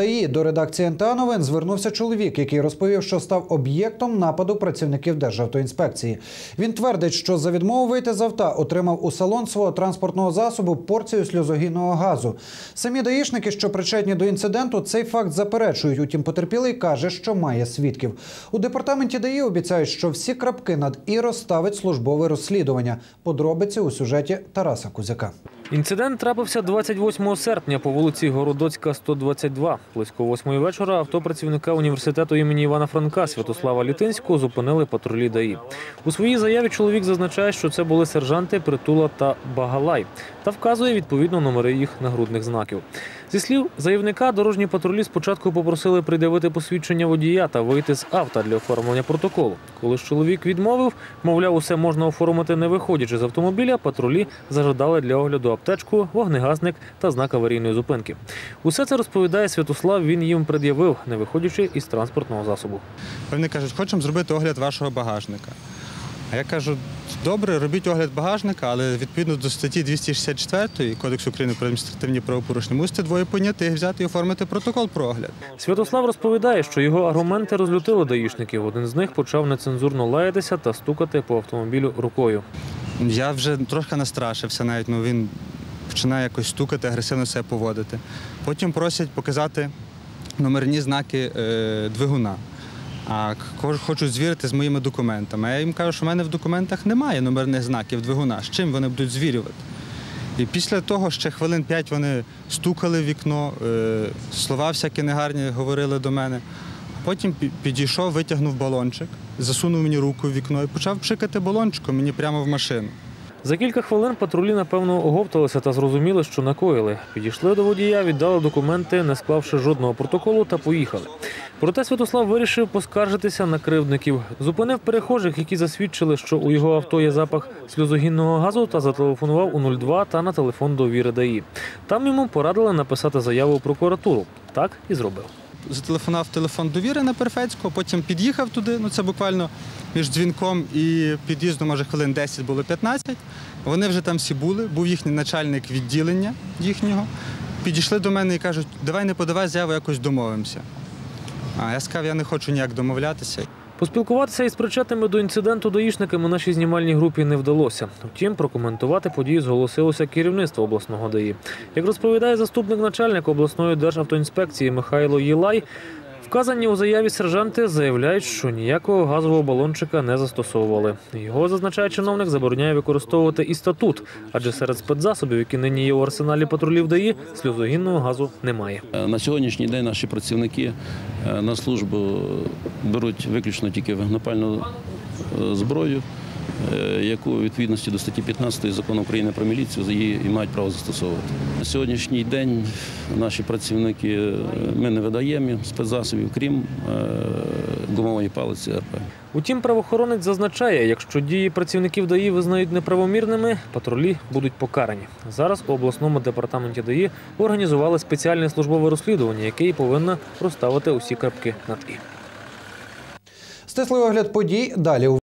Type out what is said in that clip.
ДАІ до редакції НТА новин звернувся чоловік, який розповів, що став об'єктом нападу працівників Державтоінспекції. Він твердить, що за відмову вийти з авто отримав у салон свого транспортного засобу порцію сльозогінного газу. Самі даїшники, що причетні до інциденту, цей факт заперечують. Утім, потерпілий каже, що має свідків. У департаменті ДАІ обіцяють, що всі крапки над і розставить службове розслідування. Подробиці у сюжеті Тараса Кузяка. Інцидент трапився 28 серпня по вулиці Городоцька, 122. Близько восьмої вечора авто працівника університету імені Івана Франка Святослава Літинського зупинили патрулі ДАІ. У своїй заяві чоловік зазначає, що це були сержанти Притула та Багалай та вказує відповідно номери їх нагрудних знаків. Зі слів заявника, дорожні патрулі спочатку попросили придивити посвідчення водія та вийти з авто для оформлення протоколу. Коли ж чоловік відмовив, мовляв, усе можна оформити не виходячи з автомобіля, патрулі зажадали для огляду аптечку, вогнегасник та знак аварійної зупинки. Усе це розповідає Святослав. Він їм пред'явив, не виходячи із транспортного засобу. Вони кажуть, хочемо зробити огляд вашого багажника. А я кажу, добре, робіть огляд багажника, але відповідно до статті 264 Кодексу України про адміністративні правопорушення мусите двоє понятих взяти і оформити протокол про огляд. Святослав розповідає, що його аргументи розлютили даїшників. Один з них почав нецензурно лаятися та стукати по автомобілю рукою. Я вже трошки настрашився навіть, ну він починає якось стукати, агресивно себе поводити. Потім просять показати номерні знаки е, двигуна. А хочуть звірити з моїми документами. А я їм кажу, що в мене в документах немає номерних знаків двигуна. З чим вони будуть звірювати? І після того ще хвилин п'ять вони стукали в вікно, е, слова всякі негарні говорили до мене. Потім підійшов, витягнув балончик, засунув мені руку в вікно і почав пшикати балончиком мені прямо в машину. За кілька хвилин патрулі, напевно, оговталися та зрозуміли, що накоїли. Підійшли до водія, віддали документи, не склавши жодного протоколу, та поїхали. Проте Святослав вирішив поскаржитися на кривдників. Зупинив перехожих, які засвідчили, що у його авто є запах сльозогінного газу, та зателефонував у 02 та на телефон довіри ДАІ. Там йому порадили написати заяву у прокуратуру. Так і зробив. Зателефонував телефон довіри на Перфецького, потім під'їхав туди. Ну це буквально між дзвінком і під'їздом, може хвилин 10 було 15. Вони вже там всі були. Був їхній начальник відділення їхнього. Підійшли до мене і кажуть, давай не подавай заяву, якось домовимося. А я сказав, я не хочу ніяк домовлятися. Поспілкуватися із причетними до інциденту даїшниками нашій знімальній групі не вдалося. Втім, прокоментувати події зголосилося керівництво обласного ДАІ. Як розповідає заступник начальника обласної державтоінспекції Михайло Єлай, вказані у заяві сержанти заявляють, що ніякого газового балончика не застосовували. Його зазначає чиновник, забороняє використовувати і статут, адже серед спецзасобів, які нині є у арсеналі патрулів ДАІ, сльозогінного газу немає. Е, На сьогоднішній день наші працівники е, на службу беруть виключно тільки вогнепальну е, зброю, яку у відповідності до статті 15 закону України про міліцію її і мають право застосовувати. На сьогоднішній день наші працівники е, ми не видаємо спецзасобів, крім е, гумової палиці РП. Утім, правоохоронець зазначає, якщо дії працівників ДАІ визнають неправомірними, патрулі будуть покарані. Зараз у обласному департаменті ДАІ організували спеціальне службове розслідування, яке і повинно розставити усі крапки над і. Стислий огляд подій далі у